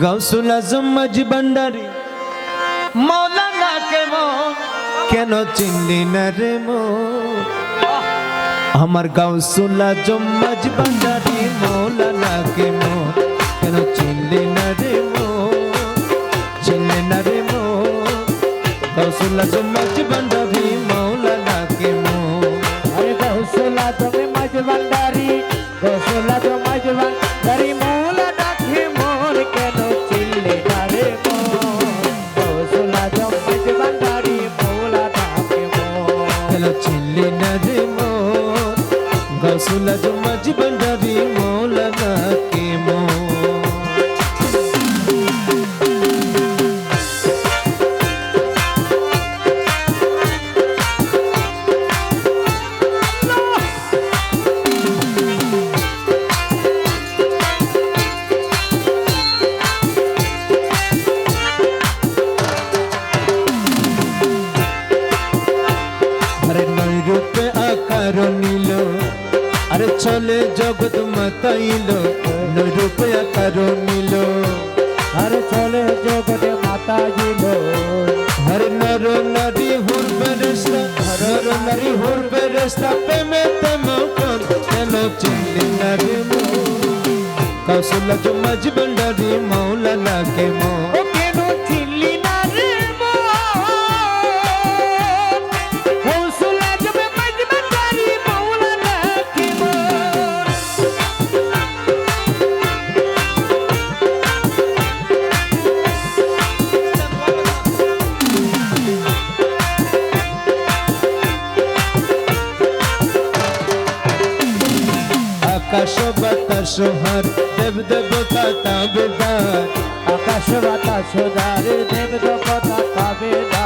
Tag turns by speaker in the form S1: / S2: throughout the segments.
S1: গাউসুল আজম মাঝি ভান্ডারি। মৌলানা কেমন? কেন চিনলি না রে মো? আমার গাউসুল আজম মাঝি ভান্ডারি মৌলানা কেমন? কেন চিনলি না রে মো? চিনলি না রে মো? গাউসুল আজম মাঝি ভান্ডারি। গাউসুল আজম মাঝি ভান্ডারি মৌলানা কেমন আকার নিল চলে জগৎ মাতাইল নৈরূপে আকার নিল।
S2: আরে চলে জগতে মাতা জিল
S1: হর নর নারী হুর বেরেস্তা নর নারী হুর বেরেস্তা, প্রেমে তেম কর, কেন চিনলি নারী কৌশল জমাজ বন্ডারি মৌলানা কে মো আকাশ বাতাস হার দেব দেবতা তাবেদার
S2: আকাশ বাতাস দারে দেব পাবে না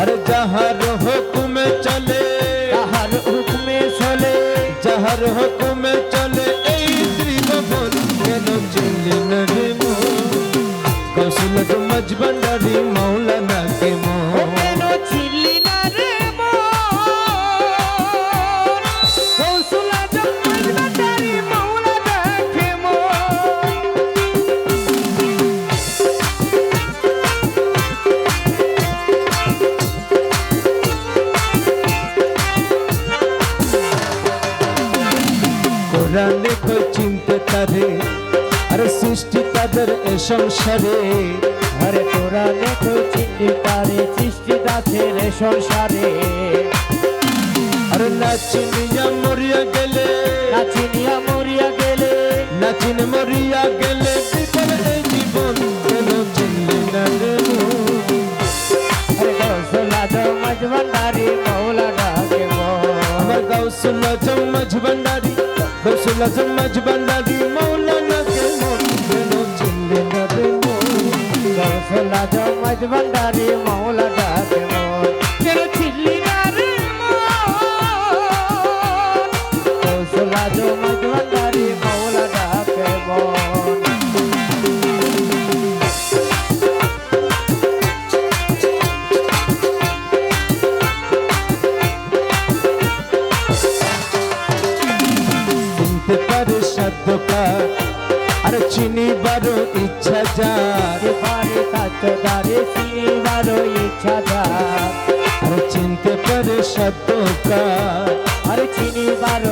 S1: আর যাহার হুকুমে চলে
S2: তাহার হুকুমে চলে।
S1: যাহার হুকুমে চলে এই ত্রিভুবন কেন চিনলি না রে মো কৌশল মজ ভান্ডারি মৌলানা কে কোরআনে কই চিনতে তারে আর সৃষ্টি তাদের এ সংসারে।
S2: আরে তোরা দেখো চিন্তি তারে সৃষ্টি দাছে রে সংসারে।
S1: আর নাচিনিয়া মরিয়া গেলে
S2: নাচিনিয়া মরিয়া গেলে।
S1: নাচিন মরিয়া গেলে বিপদ এই জীবন কেন চিনলি না রে
S2: আরে কৌশলা জম্মাজ বাজারি মৌলা ডাকে মোর
S1: আমার গাউসুল জম্মজ ভান্ডারি গাউসুল জম্মজ ভান্ডারি মৌলানা কে মন কেন চিনলি না রে মো
S2: কৌশলা জমাজ ভান্ডারি মৌলা ডাকে মোর কেন ছিলি না রে মোর কৌশলা জমাজ ভান্ডারি
S1: পারে সাধ্যকার আর চিনিবার ইচ্ছা যার
S2: পারে দারে চিনিবার ইচ্ছা যার।
S1: আর চিনতে পারে সাধ্যকার
S2: আর চিনিবার